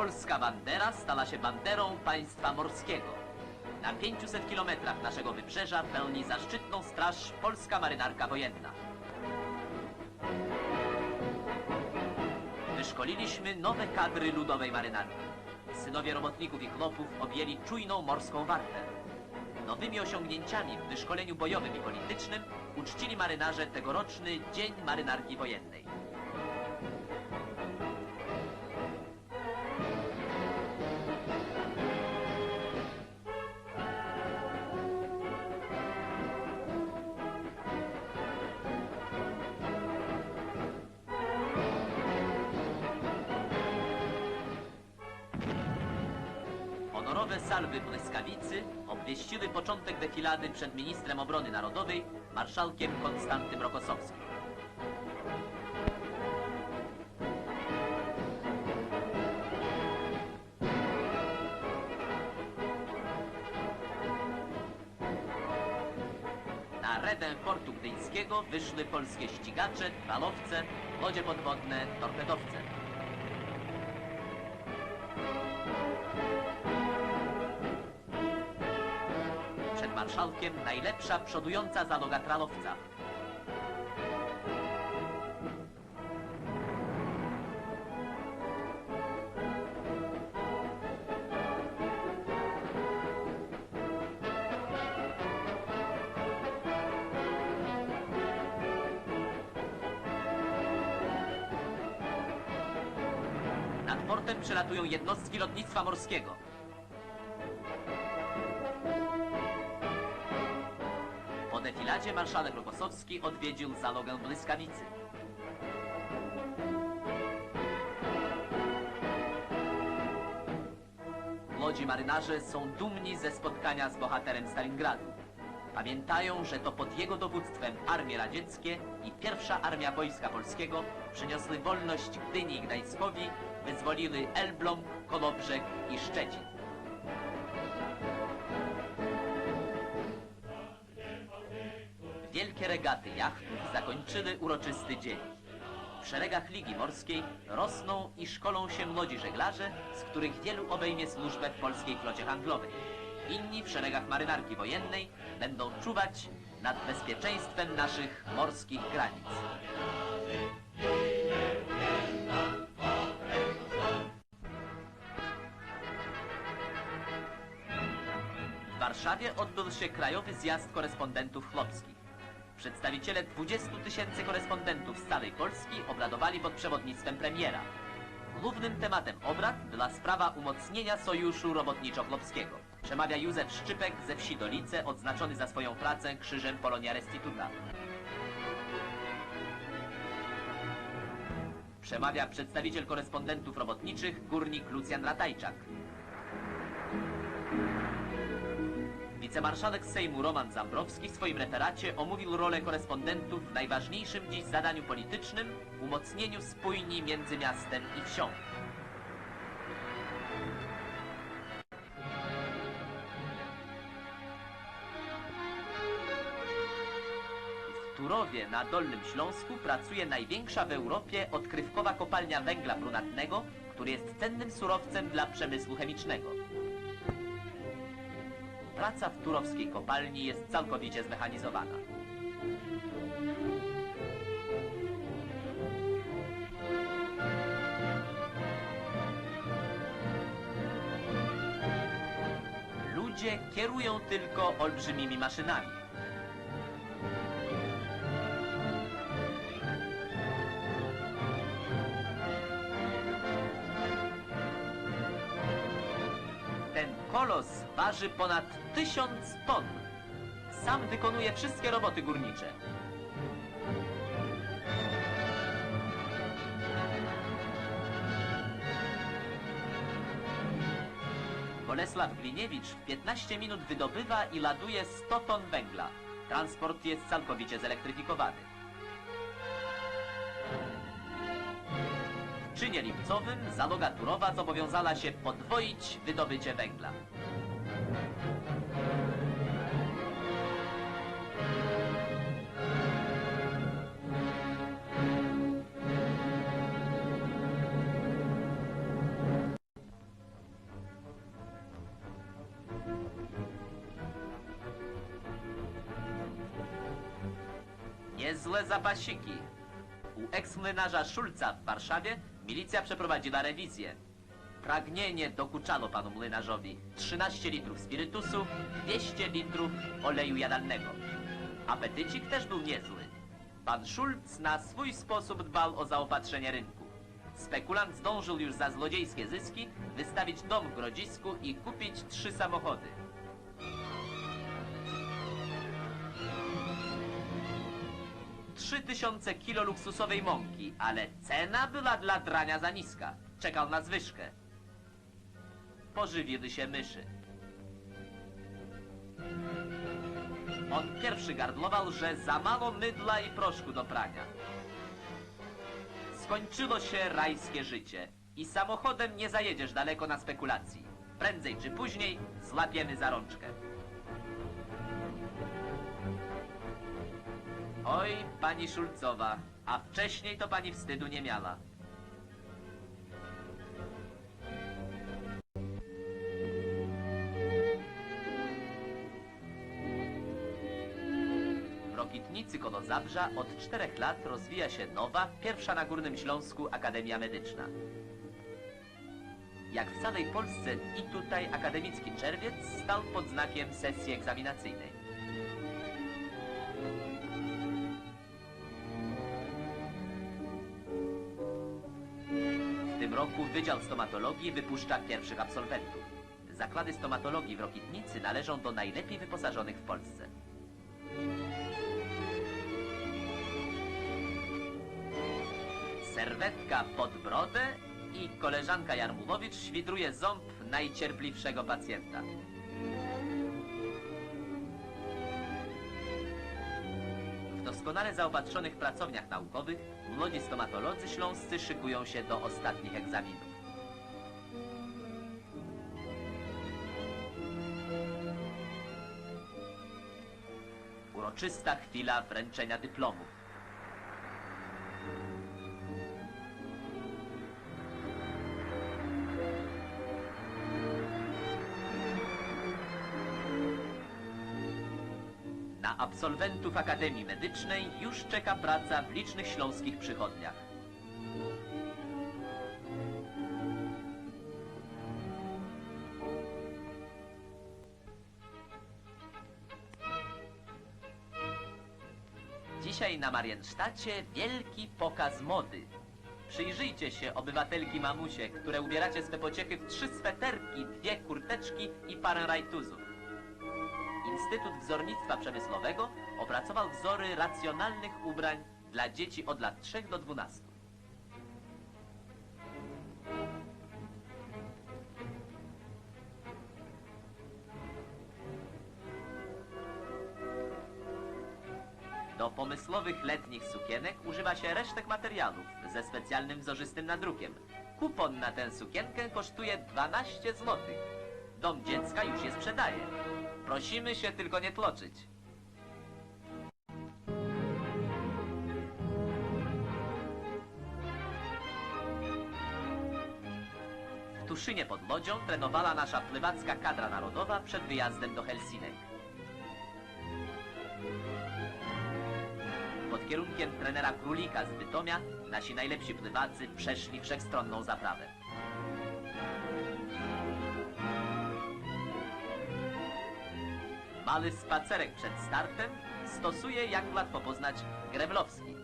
polska bandera stała się banderą państwa morskiego. Na 500 kilometrach naszego wybrzeża pełni zaszczytną straż polska marynarka wojenna. Wyszkoliliśmy nowe kadry ludowej marynarki. Synowie robotników i chłopów objęli czujną morską wartę. Nowymi osiągnięciami w wyszkoleniu bojowym i politycznym uczcili marynarze tegoroczny Dzień Marynarki Wojennej. Honorowe salwy błyskawicy obwieściły początek defilady przed ministrem obrony narodowej, marszałkiem Konstantym Rokosowskim. Na rewę portu gdyńskiego wyszły polskie ścigacze, falowce, łodzie podwodne, torpedowce. Przed marszałkiem najlepsza przodująca załoga tralowca. Nad portem przelatują jednostki lotnictwa morskiego. Po defiladzie marszałek Rokosowski odwiedził zalogę błyskawicy. Młodzi marynarze są dumni ze spotkania z bohaterem Stalingradu. Pamiętają, że to pod jego dowództwem armie radzieckie i pierwsza armia Wojska Polskiego przyniosły wolność Gdyni i Gdańskowi, wyzwoliły Elbląg, Kolobrzeg i Szczecin. Wielkie regaty jachtów zakończyły uroczysty dzień. W szeregach Ligi Morskiej rosną i szkolą się młodzi żeglarze, z których wielu obejmie służbę w polskiej flocie handlowej. Inni w szeregach marynarki wojennej będą czuwać nad bezpieczeństwem naszych morskich granic. W Warszawie odbył się Krajowy Zjazd Korespondentów Chłopskich. Przedstawiciele 20 tysięcy korespondentów z całej Polski obradowali pod przewodnictwem premiera. Głównym tematem obrad była sprawa umocnienia sojuszu robotniczo-chłopskiego. Przemawia Józef Szczypek ze wsi Dolice, odznaczony za swoją pracę krzyżem Polonia Restituta. Przemawia przedstawiciel korespondentów robotniczych, górnik Lucjan Ratajczak. Wicemarszałek Sejmu Roman Zambrowski w swoim referacie omówił rolę korespondentów w najważniejszym dziś zadaniu politycznym umocnieniu spójni między miastem i wsią. W Turowie na Dolnym Śląsku pracuje największa w Europie odkrywkowa kopalnia węgla brunatnego, który jest cennym surowcem dla przemysłu chemicznego. Praca w turowskiej kopalni jest całkowicie zmechanizowana. Ludzie kierują tylko olbrzymimi maszynami. Kolos waży ponad tysiąc ton. Sam wykonuje wszystkie roboty górnicze. Bolesław Gliniewicz w 15 minut wydobywa i laduje 100 ton węgla. Transport jest całkowicie zelektryfikowany. W czynie lipcowym załoga Turowa zobowiązała się podwoić wydobycie węgla. Niezłe zapasiki. U eks-młynarza Szulca w Warszawie milicja przeprowadziła rewizję. Pragnienie dokuczało panu młynarzowi 13 litrów spirytusu, 200 litrów oleju jadalnego. Apetycik też był niezły. Pan Szulc na swój sposób dbał o zaopatrzenie rynku. Spekulant zdążył już za złodziejskie zyski wystawić dom w Grodzisku i kupić trzy samochody. Trzy tysiące kilo luksusowej mąki, ale cena była dla drania za niska. Czekał na zwyżkę. Pożywiły się myszy. On pierwszy gardlował, że za mało mydla i proszku do prania. Skończyło się rajskie życie i samochodem nie zajedziesz daleko na spekulacji. Prędzej czy później złapiemy za rączkę. Oj, pani Szulcowa, a wcześniej to pani wstydu nie miała. Rokitnicy koło Zabrza od czterech lat rozwija się nowa, pierwsza na Górnym Śląsku Akademia Medyczna. Jak w całej Polsce i tutaj akademicki czerwiec stał pod znakiem sesji egzaminacyjnej. Roku Wydział Stomatologii wypuszcza pierwszych absolwentów. Zakłady stomatologii w Rokitnicy należą do najlepiej wyposażonych w Polsce. Serwetka pod brodę i koleżanka Jarmulowicz świdruje ząb najcierpliwszego pacjenta. Doskonale zaopatrzonych pracowniach naukowych młodzi stomatolodzy śląscy szykują się do ostatnich egzaminów. Uroczysta chwila wręczenia dyplomów. Na absolwentów Akademii Medycznej już czeka praca w licznych śląskich przychodniach. Dzisiaj na Mariensztacie wielki pokaz mody. Przyjrzyjcie się, obywatelki mamusie, które ubieracie swe pociechy w trzy sweterki, dwie kurteczki i parę rajtuzów. Instytut Wzornictwa Przemysłowego opracował wzory racjonalnych ubrań dla dzieci od lat 3 do 12. Do pomysłowych letnich sukienek używa się resztek materiałów ze specjalnym wzorzystym nadrukiem. Kupon na tę sukienkę kosztuje 12 zł. Dom dziecka już je sprzedaje. Prosimy się tylko nie tloczyć. W Tuszynie pod Lodzią trenowała nasza pływacka kadra narodowa przed wyjazdem do Helsinek. Pod kierunkiem trenera Królika z Bytomia nasi najlepsi pływacy przeszli wszechstronną zaprawę. Mały spacerek przed startem stosuje, jak łatwo poznać, Grewlowski.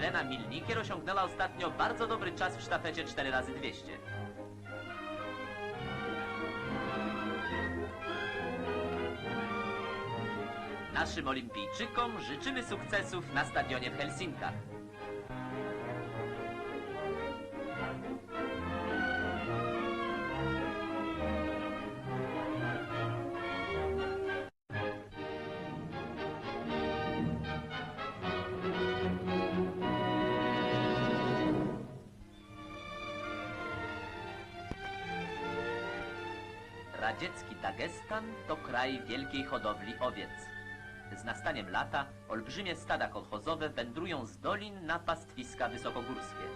Irena Milnikier osiągnęła ostatnio bardzo dobry czas w sztafecie 4x200. Naszym olimpijczykom życzymy sukcesów na stadionie w Helsinkach. Radziecki Dagestan to kraj wielkiej hodowli owiec. Z nastaniem lata olbrzymie stada kolchozowe wędrują z dolin na pastwiska wysokogórskie.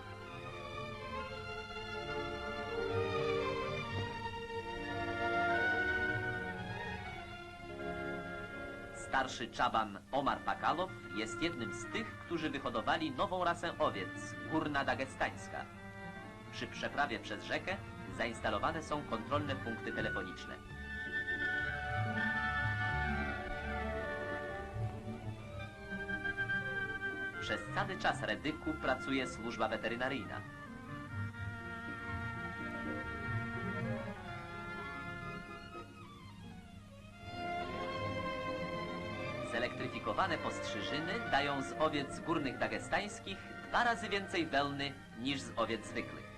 Starszy czaban Omar Pakalow jest jednym z tych, którzy wyhodowali nową rasę owiec, górna dagestańska. Przy przeprawie przez rzekę zainstalowane są kontrolne punkty telefoniczne. Przez cały czas Redyku pracuje służba weterynaryjna. Zelektryfikowane postrzyżyny dają z owiec górnych dagestańskich dwa razy więcej wełny niż z owiec zwykłych.